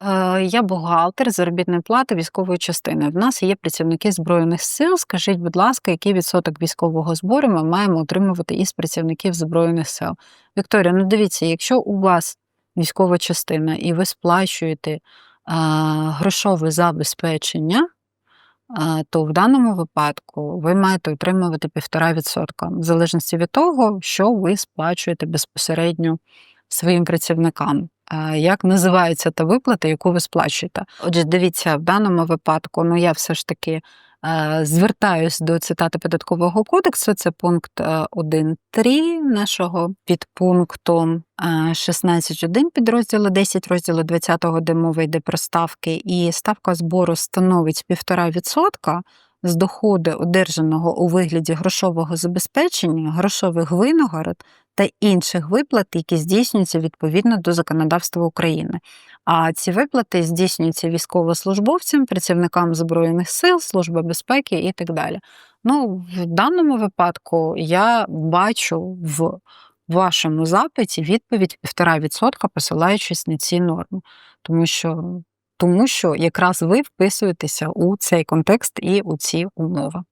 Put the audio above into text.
Е, Я бухгалтер заробітної плати військової частини. В нас є працівники Збройних сил. Скажіть, будь ласка, який відсоток військового збору ми маємо отримувати із працівників Збройних сил? Вікторія, ну дивіться, якщо у вас військова частина і ви сплачуєте а, грошове забезпечення, а, то в даному випадку ви маєте отримувати 1,5%, в залежності від того, що ви сплачуєте безпосередньо своїм працівникам. Як називається та виплата, яку ви сплачуєте? Отже, дивіться, в даному випадку, ну я все ж таки е, звертаюсь до цитати податкового кодексу. Це пункт е, 1.3 нашого підпункту е, 16.1 підрозділу 10 розділу 20, де мова йде про ставки, і ставка збору становить 1,5% з доходу, одержаного у вигляді грошового забезпечення, грошових винагород та інших виплат, які здійснюються відповідно до законодавства України. А ці виплати здійснюються військовослужбовцям, працівникам Збройних сил, Служби безпеки і так далі. Ну, в даному випадку я бачу в вашому запиті відповідь 1,5%, посилаючись на ці норми, тому що, тому що якраз ви вписуєтеся у цей контекст і у ці умови.